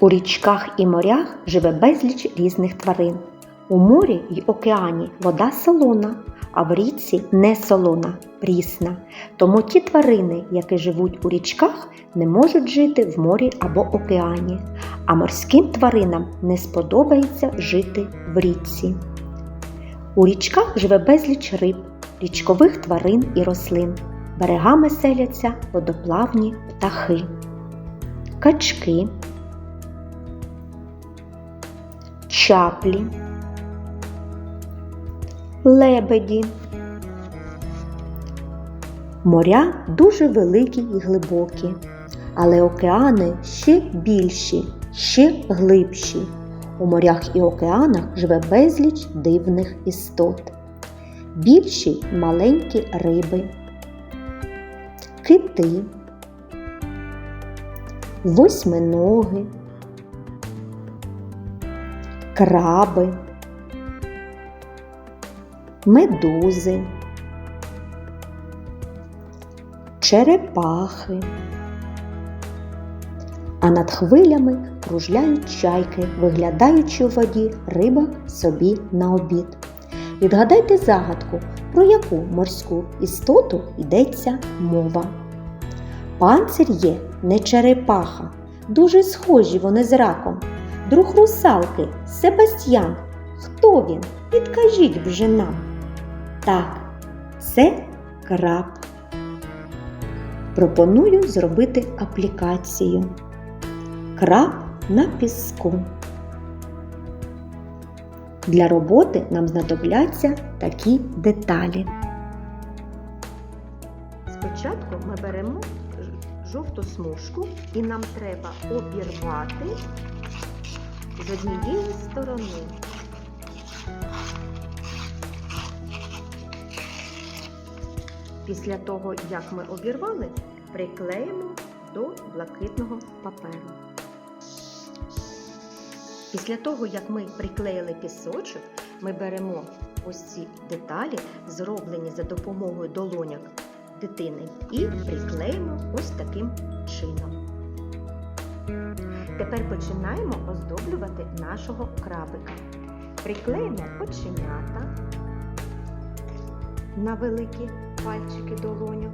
У річках і морях живе безліч різних тварин. У морі й океані вода солона, а в річці не солона, прісна. Тому ті тварини, які живуть у річках, не можуть жити в морі або океані, а морським тваринам не сподобається жити в річці. У річках живе безліч риб, річкових тварин і рослин. Берегами селяться водоплавні птахи, качки, чаплі, лебеді. Моря дуже великі і глибокі, але океани ще більші, ще глибші. У морях і океанах живе безліч дивних істот. Більші маленькі риби, кити, восьминоги, краби, медузи, черепахи. А над хвилями кружляють чайки, виглядаючи у воді рибок собі на обід. Відгадайте загадку, про яку морську істоту йдеться мова. Панцир є не черепаха, дуже схожі вони з раком. Друг русалки Себастьян. Хто він? Підкажіть вже нам. Так, це краб. Пропоную зробити аплікацію. Краб на піску. Для роботи нам знадобляться такі деталі. Спочатку ми беремо жовту смужку і нам треба обірвати з однієї сторони. Після того, як ми обірвали, приклеїмо до блакитного паперу. Після того, як ми приклеїли пісочок, ми беремо ось ці деталі, зроблені за допомогою долоняк дитини, і приклеїмо ось таким чином. Тепер починаємо оздоблювати нашого крабика. Приклеїмо оченята на великі пальчики долоньок.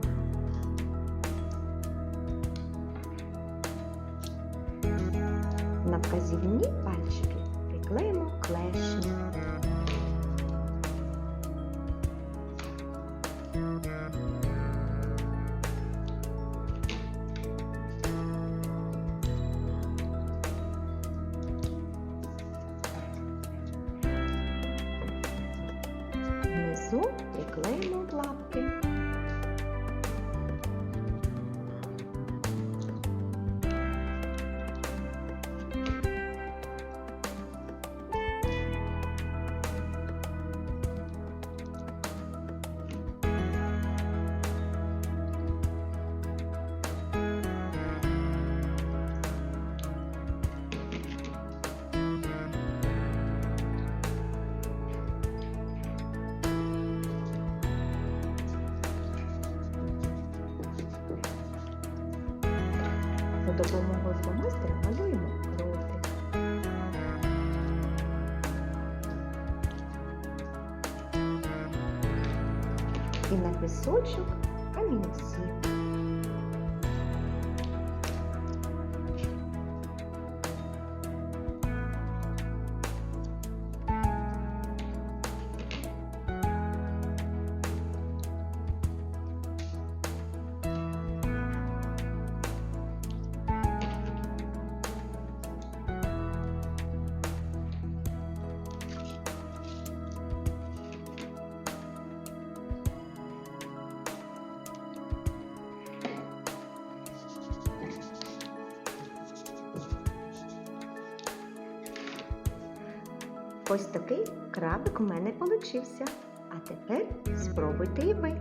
На вказівні пальчики приклеїмо клешні. caso, допомогою фломастера малюємо ротик. І на пісочок камінці. Ось такий крабик у мене получився. А тепер спробуйте і ви.